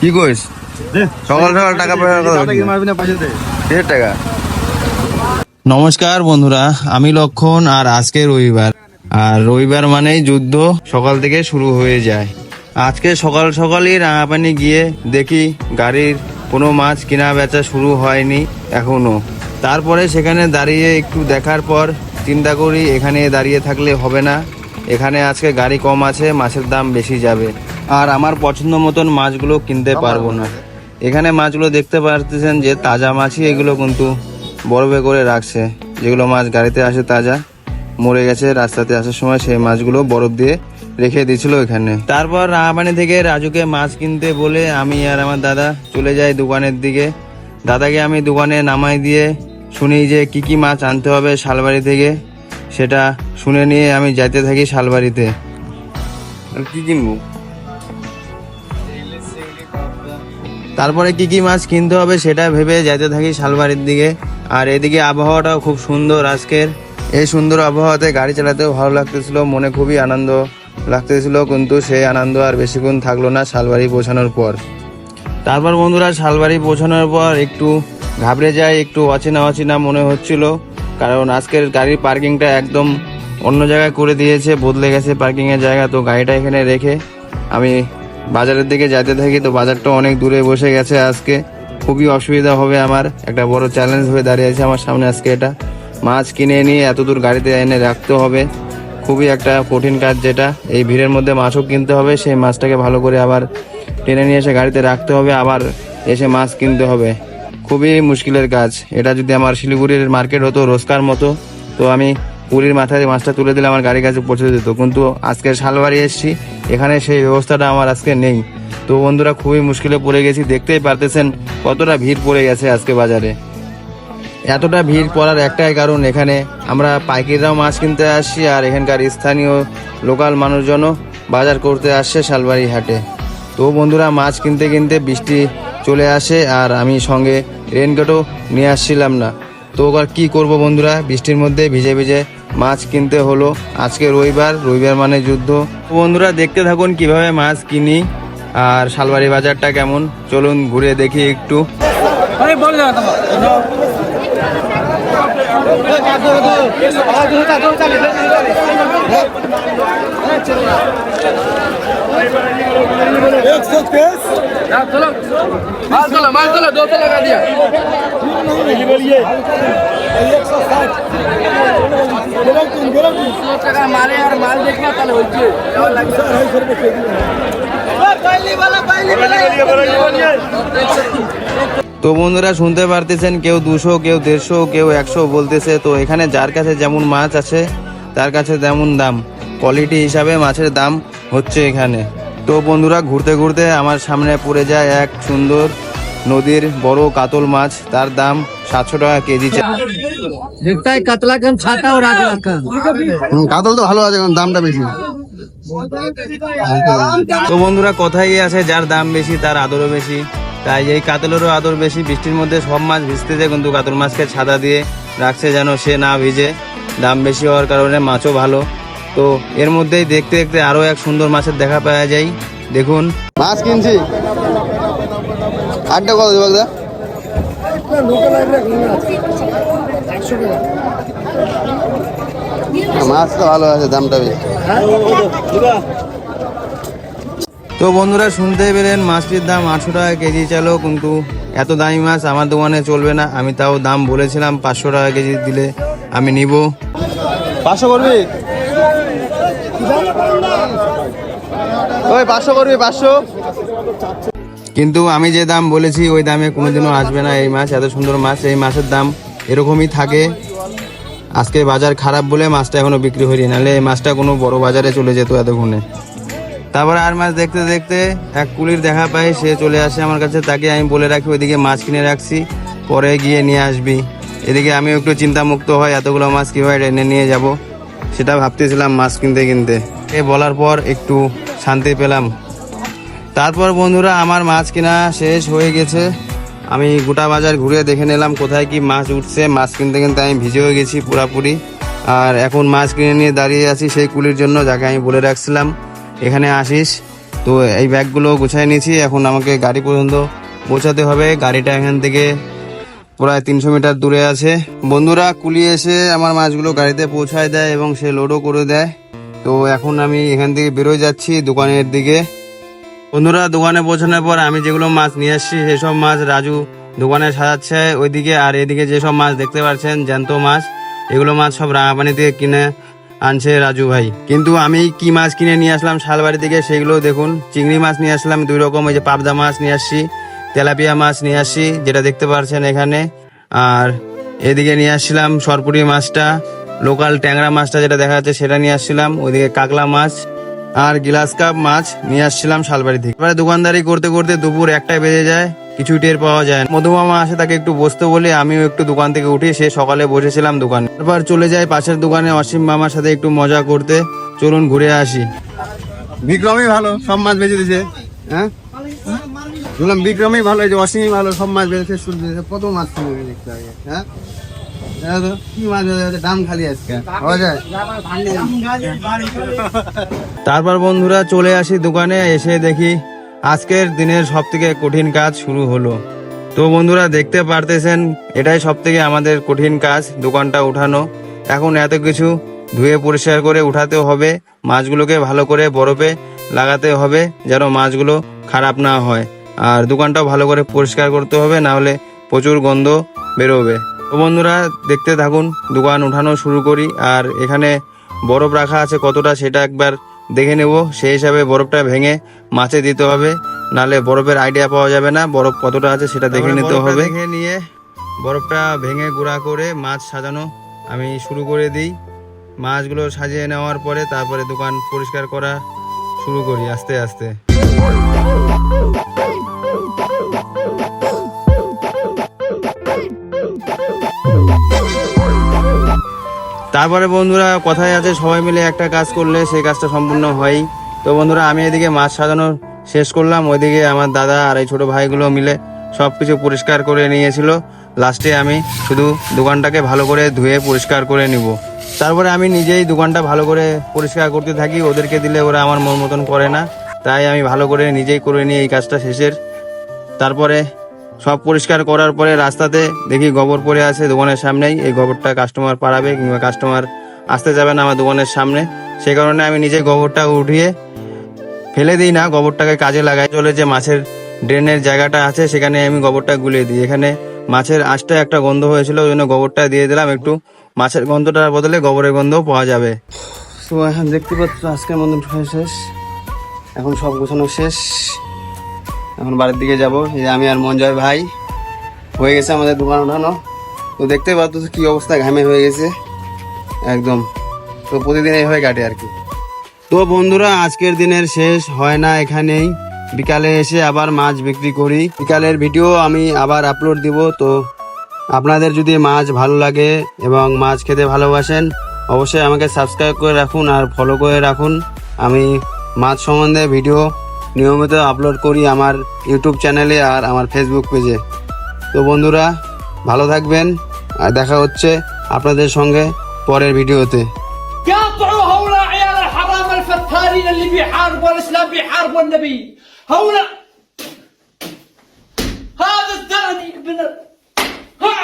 কি কইস? সকাল সকাল টাকা। কিসের টাকা। নমস্কার বন্ধুরা আমি লক্ষণ আর আজকে রবিবার। আর রবিবার মানেই যুদ্ধ সকাল থেকে শুরু হয়ে যায়। আজকে সকাল সকালই রাঙাপানি গিয়ে দেখি গাড়ির কোনো মাছ কেনা বেচা শুরু হয়নি এখনও। তারপরে সেখানে দাঁড়িয়ে একটু দেখার পর চিন্তা করি এখানে দাঁড়িয়ে থাকলে হবে না। এখানে আজকে গাড়ি কম আছে মাছের দাম বেশি যাবে। আর আমার পছন্দ মতন মাছগুলো কিনতে পারব না। এখানে মাছগুলো দেখতে পারতেছেন যে তাজা মাছই এগুলো কিন্তু বরফে করে রাখছে। যেগুলো মাছ গাড়িতে আসে তাজা মরে গেছে রাস্তাতে আসার সময় সেই মাছগুলো বরফ দিয়ে রেখে দিয়েছিল এখানে। তারপর রাঙাপানি থেকে রাজুকে মাছ কিনতে বলে আমি আর আমার দাদা চলে যাই দোকানের দিকে। দাদাকে আমি দোকানে নামাই দিয়ে শুনি যে কি কি মাছ আনতে হবে শালবাড়ি থেকে। সেটা শুনে নিয়ে আমি যাইতে থাকি শালবাড়িতে। আর কি কিনবো? তারপরে কি কি মাছ কিনতে হবে সেটা ভেবে যেতে থাকি শালবাড়ির দিকে। আর এদিকে আবহাওয়াটাও খুব সুন্দর আজকের। এই সুন্দর আবহাওয়াতে গাড়ি চালাতেও ভালো লাগতেছিল, মনে খুবই আনন্দ লাগতেছিল, কিন্তু সেই আনন্দ আর বেশিক্ষণ থাকল না শালবাড়ি পৌঁছানোর পর। তারপর বন্ধুরা, শালবাড়ি পৌঁছানোর পর একটু ঘাবড়ে যায় একটু অচেনা অচেনা মনে হচ্ছিল, কারণ আজকের গাড়ির পার্কিংটা একদম অন্য জায়গায় করে দিয়েছে, বদলে গেছে পার্কিংয়ের জায়গা, তো গাড়িটা এখানে রেখে আমি বাজারের দিকে যেতে থাকি তো বাজারটা অনেক দূরে বসে গেছে আজকে। খুবই অসুবিধা হবে আমার। একটা বড় চ্যালেঞ্জ হয়ে দাঁড়িয়েছে আমার সামনে আজকে এটা। মাছ কিনে নিয়ে এত দূর গাড়িতে এনে রাখতে হবে। খুবই একটা কঠিন কাজ যেটা। এই ভিড়ের মধ্যে মাছও কিনতে হবে, সেই মাছটাকে ভালো করে আবার টেনে নিয়ে এসে গাড়িতে রাখতে হবে, আবার এসে মাছ কিনতে হবে। খুবই মুশকিলের কাজ। এটা যদি আমার শিলিগুড়ির মার্কেট হতো, রোজকার মতো, তো আমি পুরীর মাথায় মাছটা তুলে দিলে আমার গাড়ির কাছে পৌঁছে দিত। কিন্তু আজকে শালবাড়ি এসেছি, এখানে সেই ব্যবস্থাটা আমার আজকে নেই। তো বন্ধুরা, খুবই মুশকিলে পড়ে গেছি, দেখতেই পারতেছেন কতটা ভিড় পড়ে গেছে আজকে বাজারে। এতটা ভিড় পড়ার একটাই কারণ এখানে আমরা পাইকারিরাও মাছ কিনতে আসছি আর এখানকার স্থানীয় লোকাল মানুষজনও বাজার করতে আসছে শালবাড়ি হাটে। তো বন্ধুরা, মাছ কিনতে কিনতে বৃষ্টি চলে আসে আর আমি সঙ্গে রেনকোটও নিয়ে আসছিলাম না। তো আর কি করব বন্ধুরা, বৃষ্টির মধ্যে ভিজে ভিজে মাছ কিনতে হলো। আজকে রবিবার রবিবার মানে যুদ্ধ। বন্ধুরা দেখতে থাকুন কীভাবে মাছ কিনি আর শালবাড়ি বাজারটা কেমন। চলুন ঘুরে দেখি একটু। माल तोलो माल तोलो दो तोलो का दिया सौ টাকা মালে আর মাল দেখলে তাহলে হচ্ছে কেমন লাগছে তো বন্ধুরা শুনতে পারতেছেন কেউ দুশো কেউ দেড়শো কেউ একশো বলতেছে তো এখানে যার কাছে যেমন মাছ আছে তার কাছে তেমন দাম কোয়ালিটি হিসাবে মাছের দাম হচ্ছে এখানে। তো বন্ধুরা ঘুরতে ঘুরতে আমার সামনে পড়ে যায় এক সুন্দর নদীর বড় কাতল মাছ। তার দাম সাতশো টাকা কেজি কাতলা তো ভালো আছে দামটা বেশি। তো বন্ধুরা কথাই আছে যার দাম বেশি তার আদরও বেশি। তাই এই কাতলেরও আদর বেশি। বৃষ্টির মধ্যে সব মাছ ভিজতে ভিজতেছে কিন্তু কাতল মাছকে ছাদা দিয়ে রাখছে যেন সে না ভিজে। দাম বেশি হওয়ার কারণে মাছও ভালো। তো এর মধ্যেই দেখতে দেখতে আরও এক সুন্দর মাছের দেখা পাওয়া যায়। দেখুন। মাছ কিনছি। আটটা কত দেবো মাছ তো ভালো আছে দামটা বেশি। তো বন্ধুরা শুনতে পেলেন মাছটির দাম আটশো টাকা কেজি চালো কিন্তু এত দামি মাছ আমার দোকানে চলবে না। আমি তাও দাম বলেছিলাম পাঁচশো টাকা কেজি দিলে আমি নিব। পাঁচশো করবি? ওই পাঁচশো করবি, পাঁচশো। কিন্তু আমি যে দাম বলেছি, ওই দামে কোনোদিনও আসবে না এই মাছ, এত সুন্দর মাছ, এই মাছের দাম এরকমই থাকে। আজকে বাজার খারাপ বলে মাছটা এখনও বিক্রি হয়নি, নাহলে এই মাছটা কোনো বড় বাজারে চলে যেত এতক্ষণে। তারপরে আর মাছ দেখতে দেখতে এক কুলির দেখা পাই, সে চলে আসে আমার কাছে, তাকে আমি বলে রাখি, ওইদিকে মাছ কিনে রাখছি, পরে গিয়ে নিয়ে আসবি। এদিকে আমি একটু চিন্তামুক্ত হয় এতগুলো মাছ কীভাবে এনে নিয়ে যাব? সেটা ভাবতেছিলাম মাছ কিনতে কিনতে। এ বলার পর একটু শান্তি পেলাম। তারপর বন্ধুরা আমার মাছ কেনা শেষ হয়ে গেছে। আমি গোটা বাজার ঘুরে দেখে নিলাম কোথায় কি মাছ উঠছে। মাছ কিনতে কিনতে আমি ভিজেও গেছি পুরাপুরি। আর এখন মাছ কিনে নিয়ে দাঁড়িয়ে আছি সেই কুলির জন্য, যাকে আমি বলে রাখছিলাম। এখানে আসিস। তো এই ব্যাগগুলো গুছাই নিয়েছি। এখন আমাকে গাড়ি পর্যন্ত পৌঁছাতে হবে। গাড়িটা এখান থেকে প্রায় তিনশো মিটার দূরে আছে। বন্ধুরা, কুলি এসে আমার মাছগুলো গাড়িতে পৌঁছায় দেয় এবং সে লোডও করে দেয়। তো এখন আমি এখান থেকে বেরোয় যাচ্ছি দোকানের দিকে। বন্ধুরা, দোকানে পৌঁছানোর পর আমি যেগুলো মাছ নিয়ে আসছি সেসব মাছ রাজু দোকানে সাজাচ্ছে ওইদিকে। আর এদিকে যেসব মাছ দেখতে পাচ্ছেন, জ্যান্ত মাছ, এগুলো মাছ সব রাঙাপানি থেকে কিনে আনছে রাজু ভাই। কিন্তু আমি কি মাছ কিনে নিয়ে আসলাম শালবাড়ি থেকে, সেগুলো দেখুন। চিংড়ি মাছ নিয়ে আসলাম, দুই রকম, ওই যে পাবদা মাছ নিয়ে আসছি। তেলাপিয়া মাছ নিয়ে আসছি যেটা দেখতে পাচ্ছেন এখানে। আর এদিকে নিয়ে আসছিলাম সরপুরি মাছটা, লোকাল ট্যাংরা মাছটা যেটা দেখা যাচ্ছে সেটা নিয়ে আসছিলাম, ওইদিকে কাকলা মাছ আর গিলাস কাপ মাছ নিয়ে আসছিলাম শালবাড়ি থেকে। এবারে দোকানদারি করতে করতে দুপুর একটায় বেজে যায় কিছু টের পাওয়া যায়। মধুমামা আসে তাকে একটু বসতে বলে, আমিও একটু দোকান থেকে উঠি, সে সকালে বসেছিলাম দোকানে। তারপর চলে যাই পাশের দোকানে অসীম মামার সাথে একটু মজা করতে। চলুন ঘুরে আসি। বিক্রমই ভালো, সব মাছ বেঁচে দিছে হ্যাঁ? বললাম, বিক্রমই ভালো যে অসীমই ভালো, সব মাছ বেঁচেছে শুরু দিয়েছে কত মাছ দেখতে হবে হ্যাঁ? তারপর বন্ধুরা চলে আসি দোকানে, এসে দেখি আজকের দিনের সব থেকে কঠিন কাজ শুরু হলো। তো বন্ধুরা দেখতে পারতেছেন, এটাই সব থেকে আমাদের কঠিন কাজ, দোকানটা উঠানো। এখন এত কিছু ধুয়ে পরিষ্কার করে উঠাতে হবে, মাছগুলোকে ভালো করে বরফে লাগাতে হবে, যেন মাছগুলো খারাপ না হয়। আর দোকানটাও ভালো করে পরিষ্কার করতে হবে না হলে প্রচুর গন্ধ বেরোবে। তো বন্ধুরা দেখতে থাকুন দোকান উঠানো শুরু করি আর এখানে বরফ রাখা আছে কতটা সেটা একবার দেখে নেব। সেই হিসাবে বরফটা ভেঙে মাছে দিতে হবে নালে বরফের আইডিয়া পাওয়া যাবে না বরফ কতটা আছে সেটা দেখে নিতে হবে। দেখে নিয়ে বরফটা ভেঙে গুঁড়া করে মাছ সাজানো আমি শুরু করে দিই। মাছগুলো সাজিয়ে নেওয়ার পরে তারপরে দোকান পরিষ্কার করা শুরু করি আস্তে আস্তে। তারপরে বন্ধুরা কথায় আছে, সবাই মিলে একটা কাজ করলে সেই কাজটা সম্পূর্ণ হয় তো বন্ধুরা, আমি এদিকে মাছ সাজানো শেষ করলাম, ওইদিকে আমার দাদা আর এই ছোটো ভাইগুলো মিলে সব কিছু পরিষ্কার করে নিয়েছিল। লাস্টে আমি শুধু দোকানটাকে ভালো করে ধুয়ে পরিষ্কার করে নিব। তারপরে আমি নিজেই দোকানটা ভালো করে পরিষ্কার করতে থাকি, ওদেরকে দিলে ওরা আমার মন মতন করে না। তাই আমি ভালো করে নিজেই করে নিই এই কাজটা শেষের। তারপরে সব পরিষ্কার করার পরে রাস্তাতে দেখি গোবর পড়ে আছে দোকানের সামনেই। এই গোবরটা কাস্টমার পাড়াবে কিংবা কাস্টমার আসতে যাবে না আমার দোকানের সামনে। সে কারণে আমি নিজে গোবরটা উঠিয়ে ফেলে দিই না, গোবরটাকে কাজে লাগাই। চলে যে মাছের ড্রেনের জায়গাটা আছে, সেখানে আমি গোবরটা গুলিয়ে দিই। এখানে মাছের আঁশটা একটা গন্ধ হয়েছিল, ওই জন্য গোবরটা দিয়ে দিলাম। একটু মাছের গন্ধটার বদলে গোবরের গন্ধও পাওয়া যাবে। তো এখন দেখতে পাচ্ছ, আজকের মতন শেষ। এখন সব গোছানো শেষ। এখন বাড়ির দিকে যাব। এই আমি আর মঞ্জয় ভাই হয়ে গেছে আমাদের দোকান ওঠানো। তো দেখতে পাচ্ছ কী অবস্থা, ঘামে হয়ে গেছে। একদম। তো প্রতিদিন এইভাবে কাটে আর কি। তো বন্ধুরা, আজকের দিনের শেষ, হয় না এখানেই। বিকালে এসে আবার মাছ বিক্রি করি। বিকালের ভিডিও আমি আবার আপলোড দিব। তো আপনাদের যদি মাছ ভালো লাগে এবং মাছ খেতে ভালোবাসেন, অবশ্যই আমাকে সাবস্ক্রাইব করে রাখুন আর ফলো করে রাখুন। আমি মাছ সম্বন্ধে ভিডিও নিয়মিত আপলোড করি আমার ইউটিউব চ্যানেলে আর আমার ফেসবুক পেজে তো বন্ধুরা, ভালো থাকবেন আর দেখা হচ্ছে আপনাদের সঙ্গে পরের ভিডিওতে। هذا الزاني ابن ها!